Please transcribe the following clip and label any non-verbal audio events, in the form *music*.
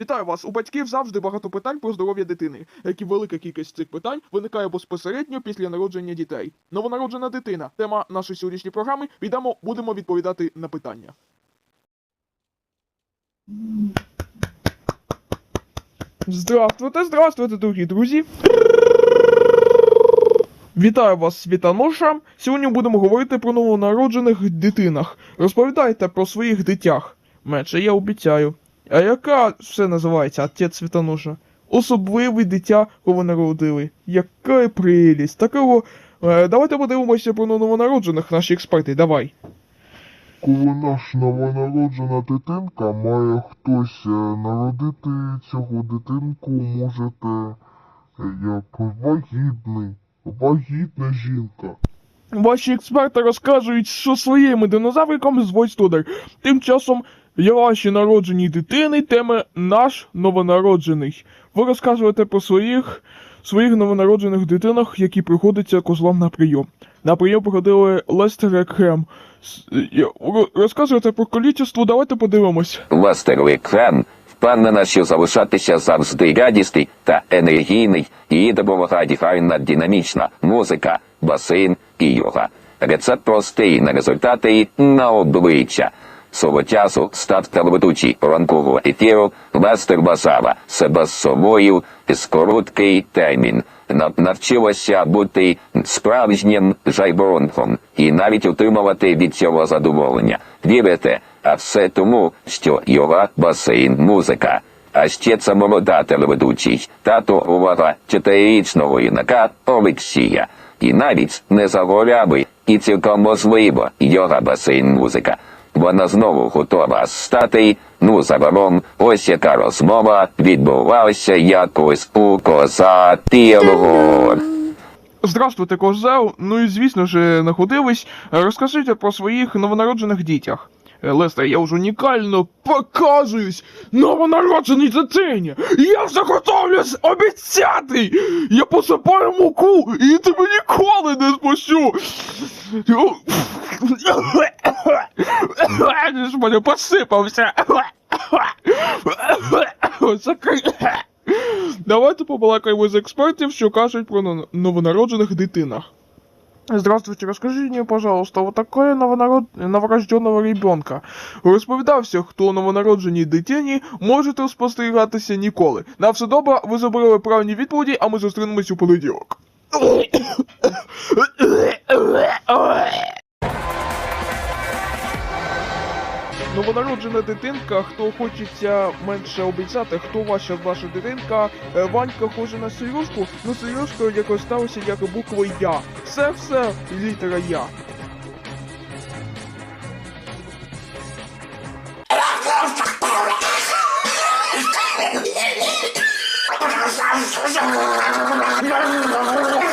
Вітаю вас! У батьків завжди багато питань про здоров'я дитини, як і велика кількість цих питань виникає безпосередньо після народження дітей. Новонароджена дитина. Тема нашої сьогоднішньої програми. Підемо, будемо відповідати на питання. Здравствуйте, здравствуйте, дорогі друзі. Вітаю вас, світаноша. Сьогодні будемо говорити про новонароджених дитинах. Розповідайте про своїх дитях. Менше я обіцяю. А яка все називається отець світоноша? Особливе дитя, кого народили. Яка прелість. Такого. Е, давайте подивимося про новонароджених, наші експерти, давай. Коли наш новонароджена дитинка має хтось е, народити цього дитинку, можете е, як вагітний, вагітна жінка. Ваші експерти розказують, що своїм динозавриком звуть Тудар. Тим часом я ваші народжені дитини, теми наш новонароджений. Ви розказуєте про своїх своїх новонароджених дитинах, які приходяться козлам на прийом. На прийом приходили Лестер і Крем. Розказуєте про количество, давайте подивимось. Ластеровий кран впевнена, що залишатися завжди радісний та енергійний, їй допомагає файна динамічна музика, басейн і йога. Рецепт простий на результати на обличчя. Свого часу став телеведучий ранкового ефіру Лестер бажала себе з собою з короткий термін. На- Навчилася бути справжнім жайборонком і навіть отримувати від цього задоволення. Вірите, а все тому, що йога басейн музика. А ще це молода телеведучий, тато увага чотирирічного юнака Олексія. І навіть не загоряли, і цілком можливо йога басейн музика. Вона знову готова стати. Ну, загалом, ось яка розмова відбувалася якось у козатилого. Здравствуйте, козел. Ну і звісно ж, находились. Розкажіть про своїх новонароджених дітях. Е, Лестер, я вже унікально показуюсь новонародженій дитині. Я вже готовлюсь обіцяти. Я посипаю муку і тебе ніколи не спущу. Мене посипався. Давайте побалакаємо з експертів, що кажуть про но- новонароджених дитинах. Здравствуйте, расскажи мне, пожалуйста, вот такое новонарод... новорожденного ребенка. Розповідався, хто новонародженій дитині можете спостерігатися ніколи. На все добре, ви забрали правильні відповіді, а ми зустрінемось у понеділок. Новонароджена дитинка, хто хочеться менше обіцяти, хто ваша ваша дитинка, Е, Ванька хоже на сережку, ну сережка якось сталося як буква Я. Все все літера Я. *laughs*